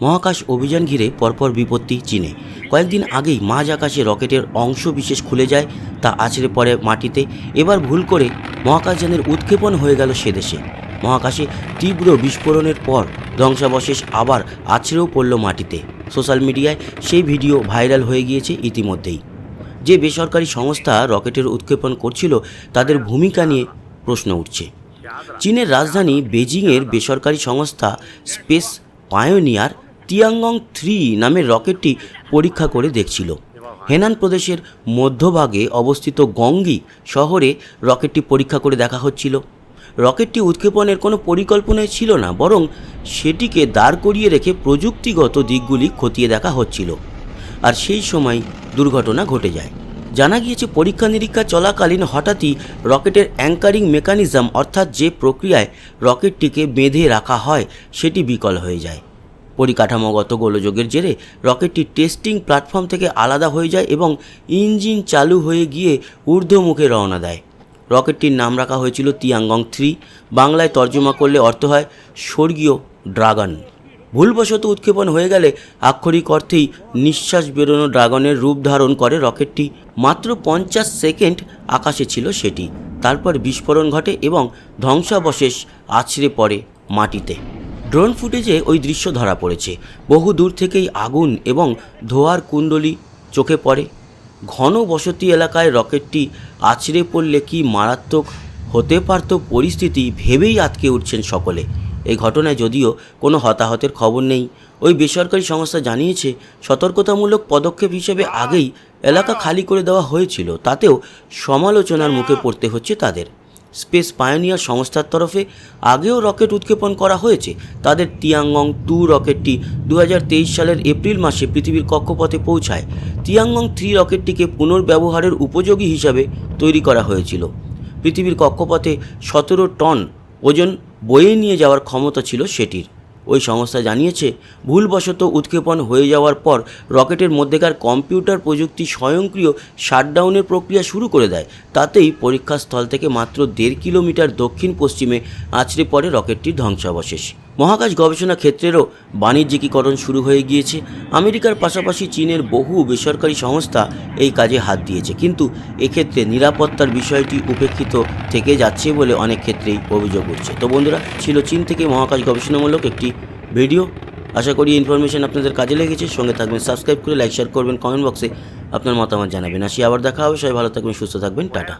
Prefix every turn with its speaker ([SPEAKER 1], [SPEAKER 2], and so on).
[SPEAKER 1] মহাকাশ অভিযান ঘিরে পরপর বিপত্তি চীনে। কয়েকদিন আগেই মাঝ আকাশে রকেটের অংশ বিশেষ খুলে যায়, তা আছড়ে পড়ে মাটিতে। এবার ভুল করে মহাকাশযানের উৎক্ষেপণ হয়ে গেল সে দেশে। মহাকাশে তীব্র বিস্ফোরণের পর ধ্বংসাবশেষ আবার আছড়েও পড়ল মাটিতে। সোশ্যাল মিডিয়ায় সেই ভিডিও ভাইরাল হয়ে গিয়েছে ইতিমধ্যেই। যে বেসরকারি সংস্থা রকেটের উৎক্ষেপণ করছিল, তাদের ভূমিকা নিয়ে প্রশ্ন উঠছে। চীনের রাজধানী বেজিংয়ের বেসরকারি সংস্থা স্পেস পায়োনিয়ার তিয়াঙ্গং থ্রি নামের রকেটটি পরীক্ষা করে দেখছিল। হেনান প্রদেশের মধ্যভাগে অবস্থিত গঙ্গি শহরে রকেটটি পরীক্ষা করে দেখা হচ্ছিল। রকেটটি উৎক্ষেপণের কোনো পরিকল্পনাই ছিল না, বরং সেটিকে দাঁড় করিয়ে রেখে প্রযুক্তিগত দিকগুলি খতিয়ে দেখা হচ্ছিল। আর সেই সময় দুর্ঘটনা ঘটে যায়। জানা গিয়েছে পরীক্ষা নিরীক্ষা চলাকালীন হঠাৎই রকেটের অ্যাঙ্কারিং মেকানিজম, অর্থাৎ যে প্রক্রিয়ায় রকেটটিকে বেঁধে রাখা হয়, সেটি বিকল হয়ে যায়। পরিকাঠামোগত গোলযোগের জেরে রকেটটি টেস্টিং প্ল্যাটফর্ম থেকে আলাদা হয়ে যায় এবং ইঞ্জিন চালু হয়ে গিয়ে ঊর্ধ্বমুখে রওনা দেয়। রকেটটির নাম রাখা হয়েছিল তিয়াঙ্গং থ্রি। বাংলায় তর্জমা করলে অর্থ হয় স্বর্গীয় ড্রাগন। ভুলবশত উৎক্ষেপণ হয়ে গেলে আক্ষরিক অর্থেই নিঃশ্বাস বেরোনো ড্রাগনের রূপ ধারণ করে রকেটটি। মাত্র পঞ্চাশ সেকেন্ড আকাশে ছিল সেটি। তারপর বিস্ফোরণ ঘটে এবং ধ্বংসাবশেষ আছড়ে পড়ে মাটিতে। ড্রোন ফুটেজে ওই দৃশ্য ধরা পড়েছে। বহু দূর থেকেই আগুন এবং ধোয়ার কুণ্ডলি চোখে পড়ে। ঘন বসতি এলাকায় রকেটটি আছড়ে পড়লে কি মারাত্মক হতে পারত পরিস্থিতি ভেবেই আটকে উঠছেন সকলে। এই ঘটনায় যদিও কোনো হতাহতের খবর নেই, ওই বেসরকারি সংস্থা জানিয়েছে, সতর্কতামূলক পদক্ষেপ হিসেবে আগেই এলাকা খালি করে দেওয়া হয়েছিল, তাতেও সমালোচনার মুখে পড়তে হচ্ছে তাদের। স্পেস পায়োনিয়ার সংস্থার তরফে আগেও রকেট উৎক্ষেপণ করা হয়েছে। তাদের তিয়াঙ্গং টু রকেটটি দু হাজার তেইশ সালের এপ্রিল মাসে পৃথিবীর কক্ষপথে পৌঁছায়। তিয়াঙ্গং থ্রি রকেটটিকে পুনর্ব্যবহারের উপযোগী হিসাবে তৈরি করা হয়েছিল। পৃথিবীর কক্ষপথে সতেরো টন ওজন বয়ে নিয়ে যাওয়ার ক্ষমতা ছিল সেটির। ওই সংস্থা জানিয়েছে, ভুলবশত উৎক্ষেপণ হয়ে যাওয়ার পর রকেটের মধ্যেকার কম্পিউটার প্রযুক্তি স্বয়ংক্রিয় শাটডাউনের প্রক্রিয়া শুরু করে দেয়। তাতেই পরীক্ষাস্থল থেকে মাত্র দেড় কিলোমিটার দক্ষিণ পশ্চিমে আছড়ে পড়ে রকেটটির ধ্বংসাবশেষ। মহাকাশ গবেষণা ক্ষেত্রেরও বাণিজ্যিকীকরণ শুরু হয়ে গিয়েছে। আমেরিকার পাশাপাশি চীনের বহু বেসরকারি সংস্থা এই কাজে হাত দিয়েছে। কিন্তু এক্ষেত্রে নিরাপত্তার বিষয়টি উপেক্ষিত থেকে যাচ্ছে বলে অনেক ক্ষেত্রেই অভিযোগ উঠছে। তো বন্ধুরা, ছিল চীন থেকে মহাকাশ গবেষণামূলক একটি ভিডিও। আশা করি ইনফরমেশান আপনাদের কাজে লেগেছে। সঙ্গে থাকবেন সাবস্ক্রাইব করে লাইক শেয়ার করবেন কমেন্ট বক্সে আপনার মতামত জানাবেন। আসি, আবার দেখা হবে। সবাই ভালো থাকবেন, সুস্থ থাকবেন। টাটা।